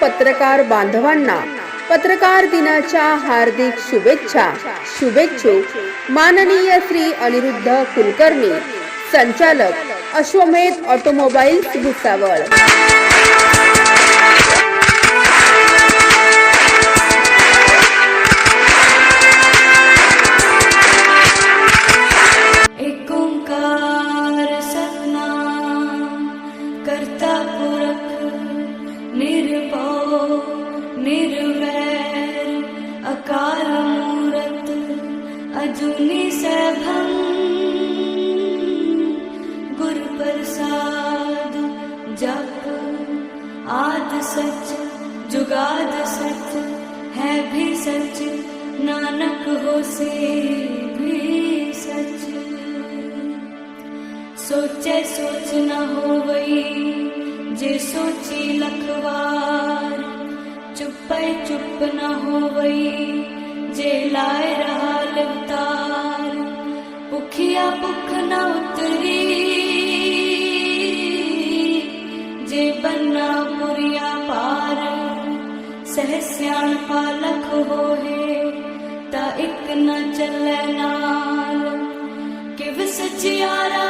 पत्रकार बांधवांना पत्रकार दिनाच्या हार्दिक शुभेच्छा. शुभेच्छुक माननीय श्री अनिरुद्ध कुलकर्णी संचालक अश्वमेध ऑटोमोबाईल्स भुसावळ. अजूनी सैभं गुर प्रसाद जप आद सच जुगाद सच है भी सच नानक हो से भी सच सोचे सोच न हो वही जे सोची लखवार चुपै चुप न हो वही ਜੇ ਲਾਇ ਰਹਾ ਲਵਤਾਰ। ਭੁਖਿਆ ਭੁਖ ਨਾ ਉਤਰੀ। ਜੇ ਬੰਨਾ ਪੁਰੀਆ ਪਾਰ ਸਹਸਿਆਣ ਪਾਲਖ ਹੋਏ, ਤਾਂ ਇੱਕ ਨਾ ਚੱਲੇ ਨਾਲ। ਕਿਵ ਸਚਿਆਰਾ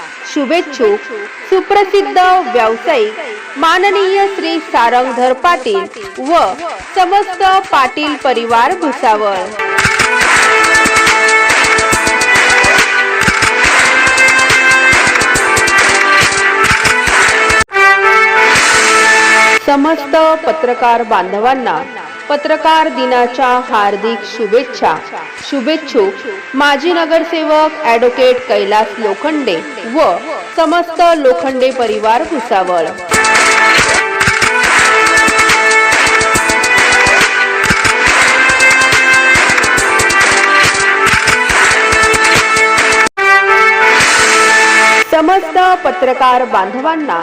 शुभेच्छुक सुप्रसिद्ध व्यावसायिक माननीय श्री सारंगधर पाटील व समस्त पाटील परिवार भुसावळ. समस्त पत्रकार बांधवांना पत्रकार दिनाच्या हार्दिक शुभेच्छा. शुभेच्छुक माजी नगरसेवक ॲडव्होकेट कैलास लोखंडे व समस्त लोखंडे परिवार भुसावळ. समस्त पत्रकार बांधवांना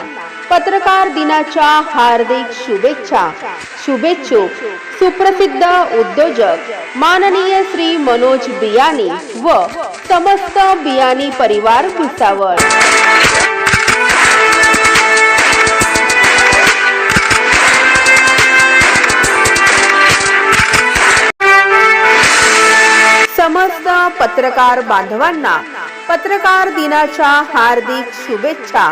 पत्रकार दिनाच्या हार्दिक शुभेच्छा. शुभेच्छुक सुप्रसिद्ध उद्योजक माननीय श्री मनोज बियानी व समस्त बियानी परिवार भुसावळ. समस्त पत्रकार बांधवांना पत्रकार दिनाच्या हार्दिक शुभेच्छा.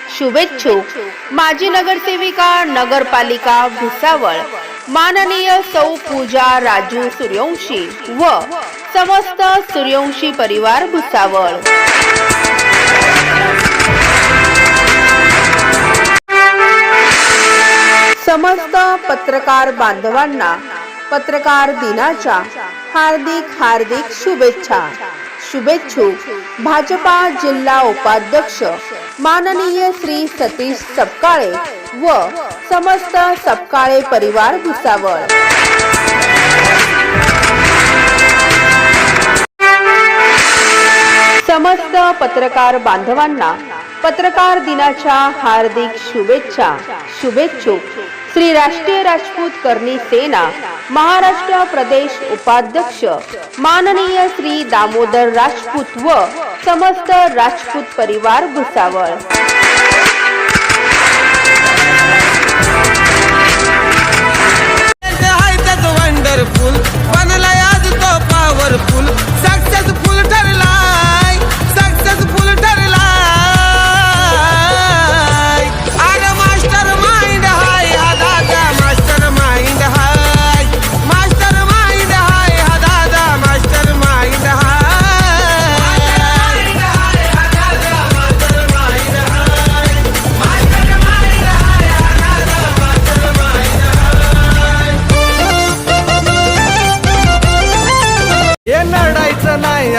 शुभेच्छुक माजी नगरसेविका नगरपालिका भुसावळ. माननीय सौ पूजा राजू सूर्यवंशी व समस्त सूर्यवंशी परिवार भुसावळ. समस्त पत्रकार बांधवांना पत्रकार दिनाच्या हार्दिक हार्दिक शुभेच्छा. शुभेच्छुक भाजपा जिल्हा उपाध्यक्ष माननीय श्री सतीश सपकाळे व समस्त सपकाळे परिवार भुसावळ. समस्त पत्रकार बांधवांना पत्रकार दिनाच्या हार्दिक शुभेच्छा शुभेच्छुक श्री राष्ट्रीय राजपूत करणी सेना महाराष्ट्र प्रदेश उपाध्यक्ष माननीय श्री दामोदर राजपूत व समस्त राजपूत परिवार भुसावळ.